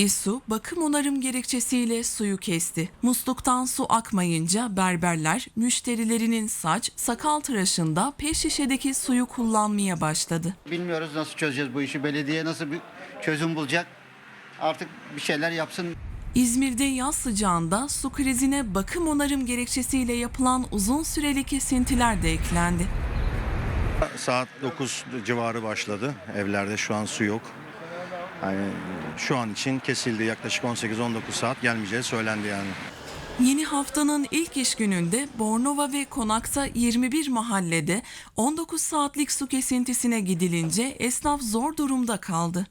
İSSU bakım onarım gerekçesiyle suyu kesti. Musluktan su akmayınca berberler müşterilerinin saç, sakal tıraşında peş şişedeki suyu kullanmaya başladı. Bilmiyoruz nasıl çözeceğiz bu işi. Belediye nasıl bir çözüm bulacak? Artık bir şeyler yapsın. İzmir'de yaz sıcağında su krizine bakım onarım gerekçesiyle yapılan uzun süreli kesintiler de eklendi. Saat 9 civarı başladı. Evlerde şu an su yok. Yani şu an için kesildi. Yaklaşık 18-19 saat gelmeyeceği söylendi yani. Yeni haftanın ilk iş gününde Bornova ve Konak'ta 21 mahallede 19 saatlik su kesintisine gidilince esnaf zor durumda kaldı.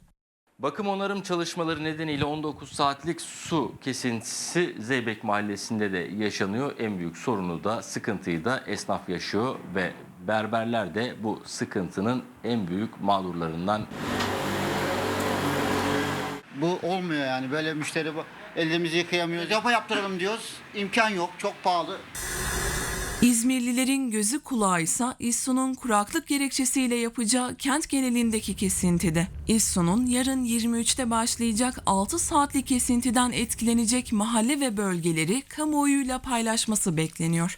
Bakım onarım çalışmaları nedeniyle 19 saatlik su kesintisi Zeybek Mahallesi'nde de yaşanıyor. En büyük sorunu da sıkıntıyı da esnaf yaşıyor ve berberler de bu sıkıntının en büyük mağdurlarından Bu olmuyor yani. Böyle müşteri elimizi yıkayamıyoruz. Yapa yaptıralım diyoruz. İmkan yok. Çok pahalı. İzmirlilerin gözü kulağı ise İSSU'nun kuraklık gerekçesiyle yapacağı kent genelindeki kesintide. İSSU'nun yarın 23'te başlayacak 6 saatlik kesintiden etkilenecek mahalle ve bölgeleri kamuoyuyla paylaşması bekleniyor.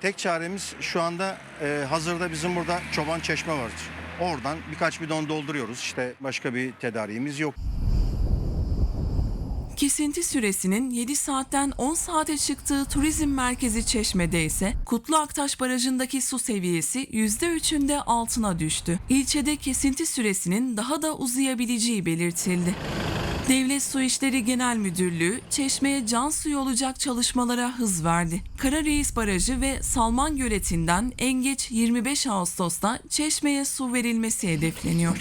Tek çaremiz şu anda e, hazırda bizim burada çoban çeşme var. Oradan birkaç bidon dolduruyoruz. İşte başka bir tedariğimiz yok. Kesinti süresinin 7 saatten 10 saate çıktığı turizm merkezi Çeşme'de ise Kutlu Aktaş Barajı'ndaki su seviyesi %3'ünde altına düştü. İlçede kesinti süresinin daha da uzayabileceği belirtildi. Devlet Su İşleri Genel Müdürlüğü Çeşme'ye can suyu olacak çalışmalara hız verdi. Karareis Barajı ve Salman Göleti'nden en geç 25 Ağustos'ta Çeşme'ye su verilmesi hedefleniyor.